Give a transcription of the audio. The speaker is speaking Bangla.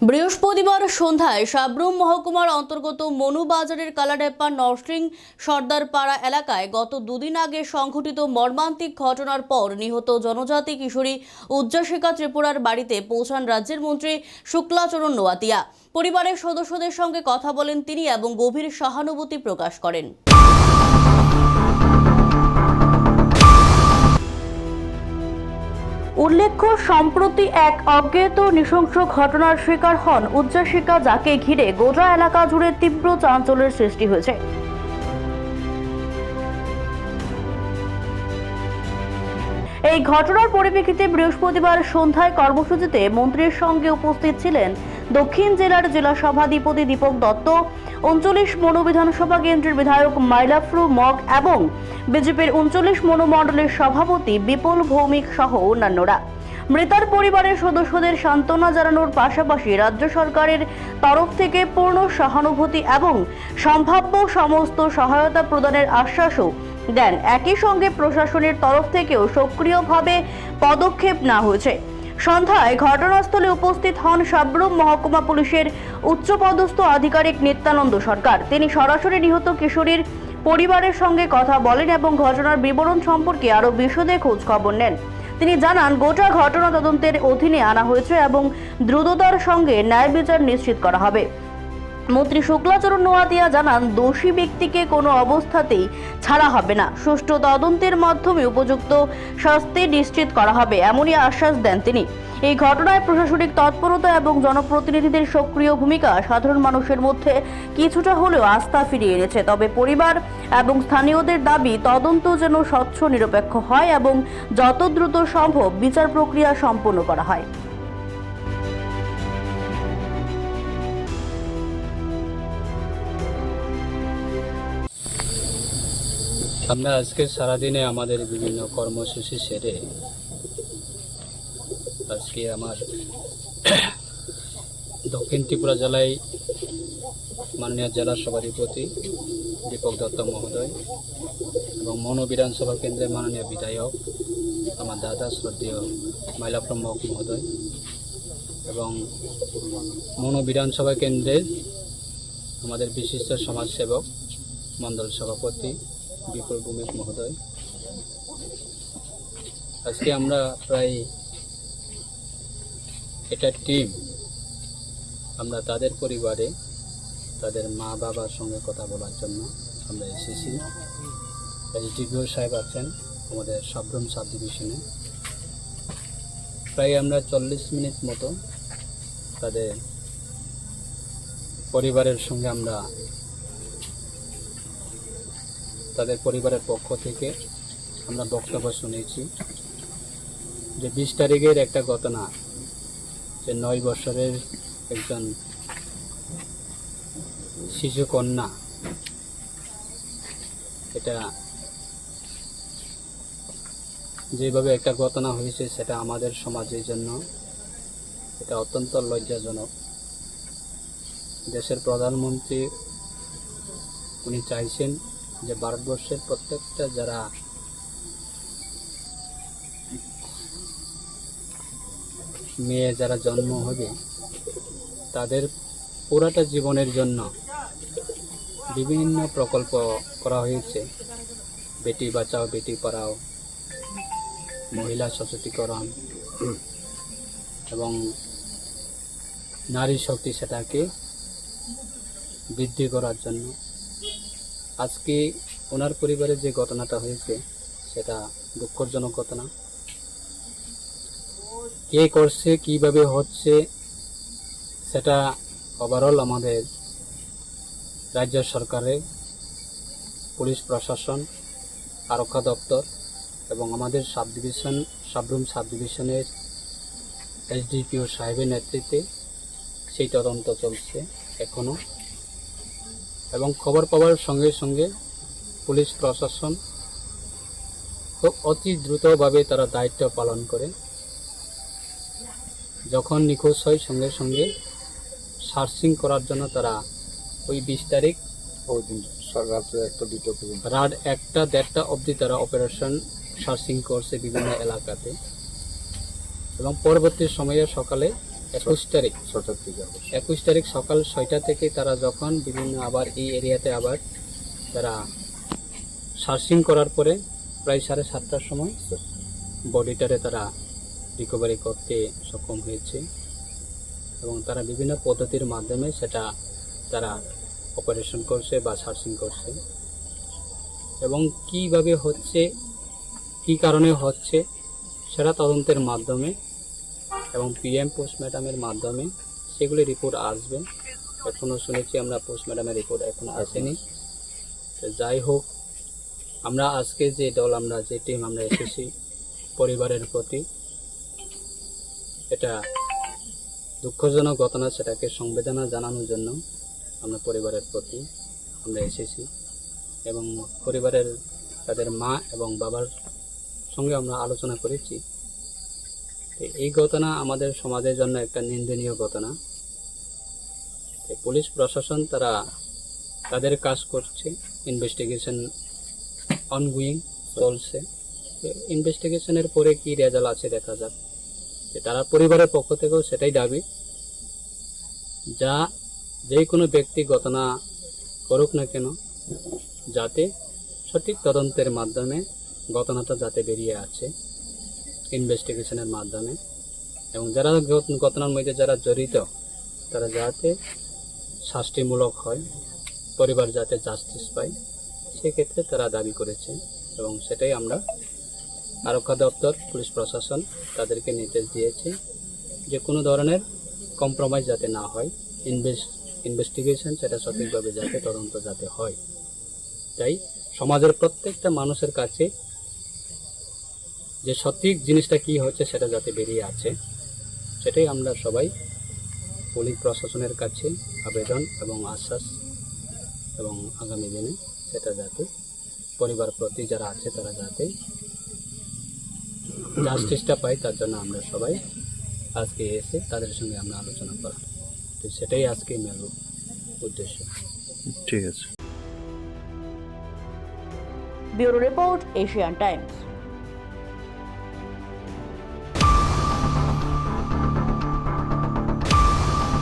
বৃহস্পতিবার সন্ধ্যায় সাবরুম মহকুমার অন্তর্গত মনুবাজারের কালাডেপ্পা নরসিং সর্দারপাড়া এলাকায় গত দুদিন আগে সংঘটিত মর্মান্তিক ঘটনার পর নিহত জনজাতি কিশোরী উজ্জাসিকা ত্রিপুরার বাড়িতে পৌঁছান রাজ্যের মন্ত্রী শুক্লাচরণ নোয়াতিয়া। পরিবারের সদস্যদের সঙ্গে কথা বলেন তিনি এবং গভীর সহানুভূতি প্রকাশ করেন। উল্লেখ্য, সম্প্রতি এক অজ্ঞাত নৃশংস ঘটনার শিকার হন উজ্জাসিকা যাকে ঘিরে গোজা এলাকা জুড়ে তীব্র চাঞ্চল্যের সৃষ্টি হয়েছে। এই ঘটনার পরিপ্রেক্ষিতে বৃহস্পতিবার সন্ধ্যায় কর্মসূচিতে মন্ত্রীর সঙ্গে উপস্থিত ছিলেন দক্ষিণ জেলার জেলা সভাধিপতি দীপক দত্ত, উনচল্লিশ মনো বিধানসভা কেন্দ্রের বিধায়ক মাইলাফরু মগ এবং বিজেপির উনচল্লিশ মনোমণ্ডলের সভাপতি বিপুল ভৌমিক সহ অন্যান্যরা। মৃতার পরিবারের সদস্যদের সান্ত্বনা জানানোর পাশাপাশি রাজ্য সরকারের তরফ থেকে পূর্ণ সহানুভূতি এবং সম্ভাব্য সমস্ত সহায়তা প্রদানের আশ্বাসও দেন। একই সঙ্গে প্রশাসনের তরফ থেকেও সক্রিয়ভাবে পদক্ষেপ না হয়েছে। সন্ধ্যায় ঘটনাস্থলে উপস্থিত হন সাবরুম মহকুমা পুলিশের উচ্চপদস্থ আধিকারিক নিত্যানন্দ সরকার। তিনি সরাসরি নিহত কিশোরীর পরিবারের সঙ্গে কথা বলেন এবং ঘটনার বিবরণ সম্পর্কে আরও বিশদে খোঁজ খবর নেন। তিনি জানান, গোটা ঘটনা তদন্তের অধীনে আনা হয়েছে এবং দ্রুততার সঙ্গে ন্যায় বিচার নিশ্চিত করা হবে। মন্ত্রী শুক্লাচরণ নোয়াতিয়া জানান, দোষী ব্যক্তিকে কোনো অবস্থাতেই ছাড়া হবে না। সুষ্ঠু তদন্তের মাধ্যমে উপযুক্ত শাস্তি নিশ্চিত করা হবে, এমনই আশ্বাস দেন তিনি। এই ঘটনায় প্রশাসনিক তৎপরতা এবং জনপ্রতিনিধিদের সক্রিয় ভূমিকা সাধারণ মানুষের মধ্যে কিছুটা হলেও আস্থা ফিরিয়ে এনেছে। তবে পরিবার এবং স্থানীয়দের দাবি, তদন্ত যেন স্বচ্ছ, নিরপেক্ষ হয় এবং যত দ্রুত সম্ভব বিচার প্রক্রিয়া সম্পন্ন করা হয়। আমরা আজকে সারাদিনে আমাদের বিভিন্ন কর্মসূচি সেরে আজকে আমার দক্ষিণ ত্রিপুরা জেলায় মাননীয় জেলা সভাধিপতি দীপক দত্ত মহোদয় এবং মনো বিধানসভা কেন্দ্রের মাননীয় বিধায়ক আমার দাদা শ্রদ্ধেয় মাইলাপ্রম মহোদয় এবং মনো বিধানসভা কেন্দ্রের আমাদের বিশিষ্ট সমাজসেবক মণ্ডল সভাপতি বিপুল ভূমিক মহোদয়। আজকে আমরা প্রায় এটা টিম আমরা তাদের পরিবারে, তাদের মা বাবার সঙ্গে কথা বলার জন্য আমরা এসেছি। এসডিপিও সাহেব আছেন, আমাদের সাবরুম সাব ডিভিশনে প্রায় আমরা চল্লিশ মিনিট মতো তাদের পরিবারের সঙ্গে আমরা তাদের পরিবারের পক্ষ থেকে আমরা বক্তব্য শুনেছি যে বিশ তারিখের একটা ঘটনা, যে নয় বছরের একজন শিশু কন্যা এটা যেভাবে একটা ঘটনা হয়েছে সেটা আমাদের সমাজের জন্য এটা অত্যন্ত লজ্জাজনক। দেশের প্রধানমন্ত্রী উনি চাইছেন যে ভারতবর্ষের প্রত্যেকটা যারা মেয়ে যারা জন্ম হবে, তাদের পুরাটা জীবনের জন্য বিভিন্ন প্রকল্প করা হয়েছে। বেটি বাঁচাও, বেটি পড়াও, মহিলা সশক্তিকরণ এবং নারী শক্তি সেটাকে বৃদ্ধি করার জন্য। আজকে ওনার পরিবারে যে ঘটনাটা হয়েছে, সেটা দুঃখজনক ঘটনা কে করছে, কীভাবে হচ্ছে, সেটা ওভারঅল আমাদের রাজ্য সরকারের পুলিশ প্রশাসন, আরক্ষা দপ্তর এবং আমাদের সাব ডিভিশন সাবরুম সাব ডিভিশনের এসডিপিও সাহেবের নেতৃত্বে সেই তদন্ত চলছে এখনও এবং খবর পাওয়ার সঙ্গে সঙ্গে পুলিশ প্রশাসন খুব অতি দ্রুতভাবে তারা দায়িত্ব পালন করে। যখন নিখোঁজ হয় সঙ্গে সঙ্গে সার্চিং করার জন্য তারা ওই বিশ তারিখ ওই দিন রাত্রে একটা দুটো রাত একটা দেড়টা অবধি তারা অপারেশন সার্চিং করছে বিভিন্ন এলাকাতে। এবং পরবর্তী সময়ে সকালে একুশ তারিখ। ছটার দিকে একুশ তারিখ সকাল ছয়টা থেকে তারা যখন বিভিন্ন আবার এই এরিয়াতে আবার তারা সার্চিং করার পরে প্রায় সাড়ে সাতটার সময় বডিটারে তারা রিকভারি করতে সক্ষম হয়েছে এবং তারা বিভিন্ন পদ্ধতির মাধ্যমে সেটা তারা অপারেশন করছে বা সার্চিং করছে। এবং কীভাবে হচ্ছে কি কারণে হচ্ছে সেটা তদন্তের মাধ্যমে এবং পিএম পোস্টম্যাডামের মাধ্যমে সেগুলি রিপোর্ট আসবে। এখনও শুনেছি আমরা পোস্ট ম্যাডামের রিপোর্ট এখনও আসেনি। তো যাই হোক, আমরা আজকে যে দল আমরা, যে টিম আমরা এসেছি পরিবারের প্রতি, এটা দুঃখজনক ঘটনা, সেটাকে সংবেদনা জানানোর জন্য আমরা পরিবারের প্রতি আমরা এসেছি। এবং পরিবারের তাদের মা এবং বাবার সঙ্গে আমরা আলোচনা করেছি। এই ঘটনা আমাদের সমাজের জন্য একটা নিন্দনীয় ঘটনা। পুলিশ প্রশাসন তারা তাদের কাজ করছে। ইনভেস্টিগেশন অনগোয়িং চলছে। ইনভেস্টিগেশনের পরে কি রেজাল্ট আছে দেখা যাক। তারা পরিবারের পক্ষ থেকেও সেটাই দাবি। যা যে কোনো ব্যক্তি ঘটনা করুক না কেন, যাতে সঠিক তদন্তের মাধ্যমে ঘটনাটা যাতে বেরিয়ে আছে ইনভেস্টিগেশনের মাধ্যমে। এবং যারা ঘটনার মধ্যে যারা জড়িত, তারা যাতে শাস্তিমূলক হয়, পরিবার যাতে জাস্টিস পায়, সেক্ষেত্রে তারা দাবি করেছে। এবং সেটাই আমরা আরক্ষা দপ্তর, পুলিশ প্রশাসন তাদেরকে নির্দেশ দিয়েছে যে কোনো ধরনের কম্প্রোমাইজ যাতে না হয় ইনভেস্ট ইনভেস্টিগেশন সেটা সঠিকভাবে যাতে তদন্ত যাতে হয়। তাই সমাজের প্রত্যেকটা মানুষের কাছে যে সঠিক জিনিসটা কি হচ্ছে সেটা যাতে বেরিয়ে আছে সেটাই আমরা সবাই পুলিশ প্রশাসনের কাছে আবেদন এবং আশ্বাস এবং আগামী দিনে সেটা যাতে পরিবার প্রতি যারা আছে তারা যাতে জাস্টিসটা পায় তার জন্য আমরা সবাই আজকে এসে তাদের সঙ্গে আমরা আলোচনা করা। তো সেটাই আজকে মেন উদ্দেশ্য। ঠিক আছে। Bureau report Asian Times.